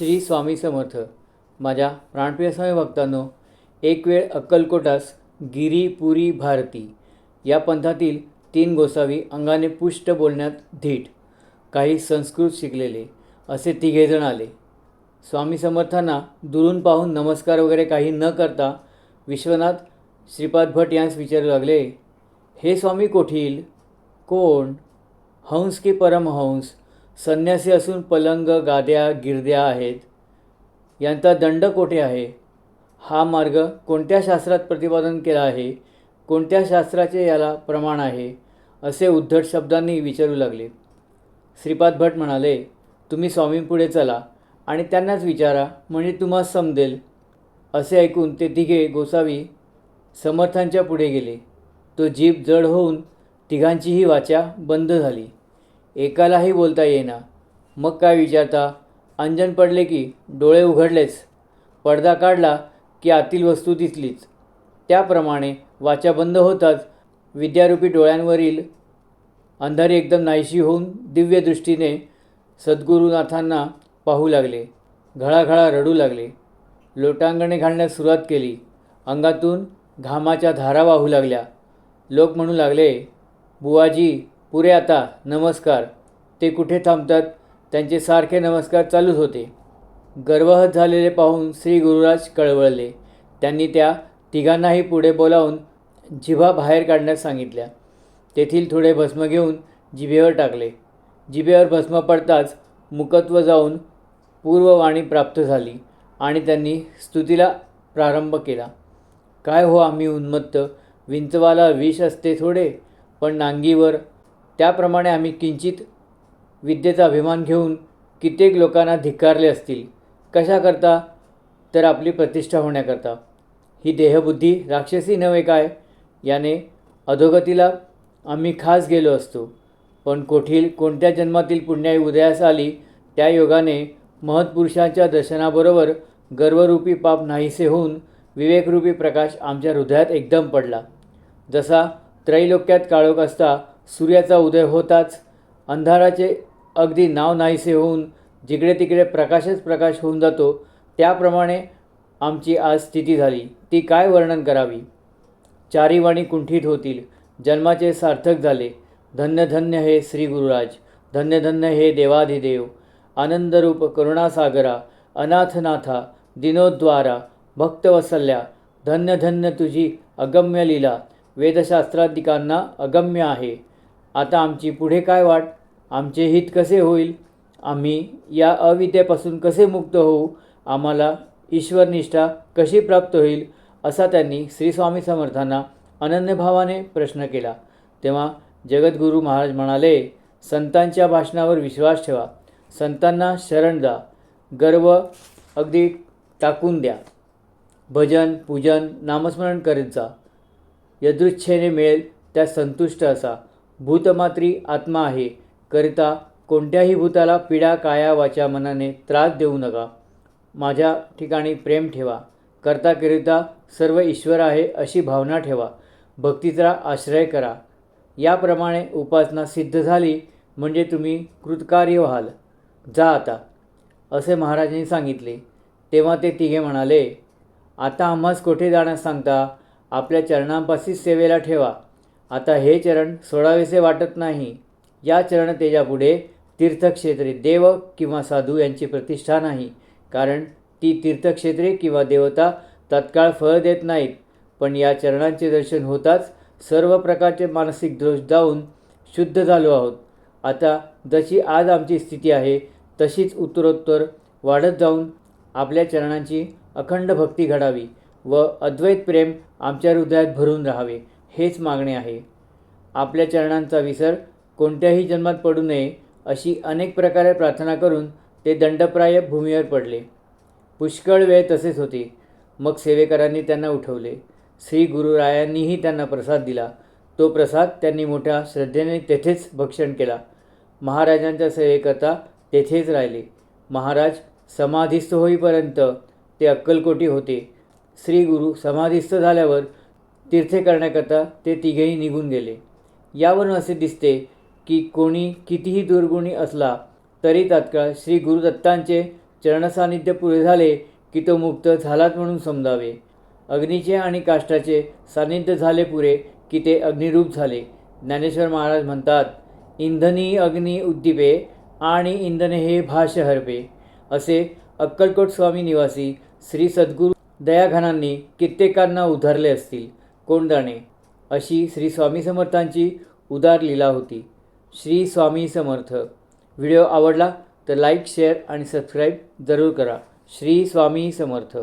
श्री स्वामी समर्थ. माझ्या प्राणप्रिय स्वामी भक्तांनो एक वेळ अक्कलकोटास गिरी पुरी भारती या पंथातील तीन गोसावी अंगाने पुष्ट बोलण्यात धीट. काही संस्कृत शिकलेले असे तिघेजण आले. स्वामी समर्थांना दुरून पाहून नमस्कार वगैरे काही न करता विश्वनाथ श्रीपाद भट यांस विचारू लागले हे स्वामी कोठील? कोण? हंस की परमहंस? संन्यासी असून पलंग गाद्या गिरद्या आहेत. यांचा दंड कोठे आहे? हा मार्ग कोणत्या शास्त्रात प्रतिपादन केला आहे? कोणत्या शास्त्राचे याला प्रमाण आहे? असे उद्धट शब्दांनी विचारू लागले. श्रीपाद भट म्हणाले तुम्ही स्वामींपुढे चला आणि त्यांनाच विचारा म्हणजे तुम्हाला समजेल असे ऐकून ते तिघे गोसावी समर्थांच्या पुढे गेले. तो जीभ जड होऊन तिघांचीही वाचा बंद झाली. एकालाही बोलता येईना. मग काय विचारता? अंजन पडले की डोळे उघडलेच. पडदा काढला की आतील वस्तू दिसलीच. त्याप्रमाणे वाचा बंद होताच विद्यारूपी डोळ्यांवरील अंधारी एकदम नाहीशी होऊन दिव्यदृष्टीने सद्गुरुनाथांना पाहू लागले. घळाघळा रडू लागले. लोटांगणे घालण्यास सुरुवात केली. अंगातून घामाच्या धारा वाहू लागल्या. लोक म्हणू लागले बुवाजी पुरे आता नमस्कार. ते कुठे थांबतात? त्यांचे सारखे नमस्कार चालूच होते. गर्वहत झालेले पाहून श्री गुरुराज कळवळले. त्यांनी त्या तिघांनाही पुढे बोलावून जिभा बाहेर काढण्यास सांगितल्या. तेथील थोडे भस्म घेऊन जिभेवर टाकले. जिभेवर भस्म पडताच मुकत्व जाऊन पूर्ववाणी प्राप्त झाली आणि त्यांनी स्तुतीला प्रारंभ केला. काय हो आम्ही उन्मत्त? विंचवाला विष असते थोडे पण नांगीवर त्याप्रमाणे आम्ही किंचित विद्येचा अभिमान घेऊन कित्येक लोकांना धिक्कारले असतील. कशा करता तर आपली प्रतिष्ठा होण्याकरता. ही देहबुद्धी राक्षसी नव्हे काय? याने अधोगतीला आम्ही खास गेलो असतो. पण कोठील कोणत्या जन्मातील पुण्याई उदयास आली त्या योगाने महत्पुरुषांच्या दर्शनाबरोबर गर्वरूपी पाप नाहीसे होऊन विवेकरूपी प्रकाश आमच्या हृदयात एकदम पडला. जसा त्रैलोक्यात काळोख असता सूर्याचा उदय होताच अंधाराचे अगदी नाव नाहीसे होऊन जिकडे तिकडे प्रकाशच प्रकाश होऊन जातो त्याप्रमाणे आमची आज स्थिती झाली. ती काय वर्णन करावी? चारी वाणी कुंठित होतील जन्माचे सार्थक झाले. धन्य धन्य हे श्री गुरुराज धन्य धन्य हे देवाधिदेव. आनंदरूप करुणासागरा अनाथनाथा दिनोद्वारा भक्तवसल्या धन्य धन्य तुझी अगम्य लीला. वेदशास्त्राधिकांना अगम्य आहे. आता आमची पुढे काय वाट? आमचे हित कसे होईल? आम्ही या अविद्येपासून कसे मुक्त होऊ? आम्हाला ईश्वरनिष्ठा कशी प्राप्त होईल? असा त्यांनी श्री स्वामी समर्थांना अनन्यभावाने प्रश्न केला. तेव्हा जगद्गुरू महाराज म्हणाले संतांच्या भाषणावर विश्वास ठेवा. संतांना शरण जा गर्व अगदी टाकून द्या. भजन पूजन नामस्मरण करीत जा. यदृच्छेने मिळेल त्या संतुष्ट असा. भूतमात्री आत्मा आहे करिता कोणत्याही भूताला पीडा काया वाचा मनाने त्रास देऊ नका. माझ्या ठिकाणी प्रेम ठेवा. करताकरिता सर्व ईश्वर आहे अशी भावना ठेवा. भक्तीचा आश्रय करा. याप्रमाणे उपासना सिद्ध झाली म्हणजे तुम्ही कृतकार्य व्हाल. जा आता. असे महाराजांनी सांगितले. तेव्हा ते तिघे म्हणाले आता आम्हास कोठे जाण्यास सांगता? आपल्या चरणांपाशीच सेवेला ठेवा. आता हे चरण सोडावेसे वाटत नाही. या चरण तेजापुढे तीर्थक्षेत्रे देव किंवा साधू यांची प्रतिष्ठा नाही. कारण ती तीर्थक्षेत्रे किंवा देवता तत्काळ फळ देत नाहीत. पण या चरणांचे दर्शन होताच सर्व प्रकारचे मानसिक दोष जाऊन शुद्ध झालो आहोत. आता जशी आज आमची स्थिती आहे तशीच उत्तरोत्तर वाढत जाऊन आपल्या चरणांची अखंड भक्ती घडावी व अद्वैत प्रेम आमच्या हृदयात भरून राहावे. हेच मागणे आहे. आपल्या चरणांचा विसर कोणत्याही जन्मात पडू नये अशी अनेक प्रकारे प्रार्थना करून ते दंडप्राय भूमीवर पडले. पुष्कळ वेळ तसेच होते. मग सेवेकरांनी त्यांना उठवले. श्री गुरुरायांनीही त्यांना प्रसाद दिला. तो प्रसाद त्यांनी मोठ्या श्रद्धेने तेथेच भक्षण केला. महाराजांच्या सेवेकरता तेथेच राहिले. महाराज समाधीस्थ होईपर्यंत ते अक्कलकोटी होते. श्री गुरु समाधीस्थ झाल्यावर तीर्थे करण्याकरता ते तिघेही निघून गेले. यावरून असे दिसते की कोणी कितीही दुर्गुणी असला तरी तात्काळ श्री गुरुदत्तांचे चरणसान्निध्य पुरे झाले की तो मुक्त झालाच म्हणून समजावे. अग्नीचे आणि काष्टाचे सान्निध्य झाले पुरे की ते अग्निरूप झाले. ज्ञानेश्वर महाराज म्हणतात इंधनी अग्नी उद्दीपे आणि इंधने हे भाष्य हरपे. असे अक्कलकोट स्वामी निवासी श्री सद्गुरू दयाघनांनी कित्येकांना उधारले असतील. कोण जाणे अशी श्री स्वामी समर्थांची उदार लीला होती. श्री स्वामी समर्थ. व्हिडिओ आवडला तर लाईक शेअर आणि सबस्क्राईब जरूर करा. श्री स्वामी समर्थ.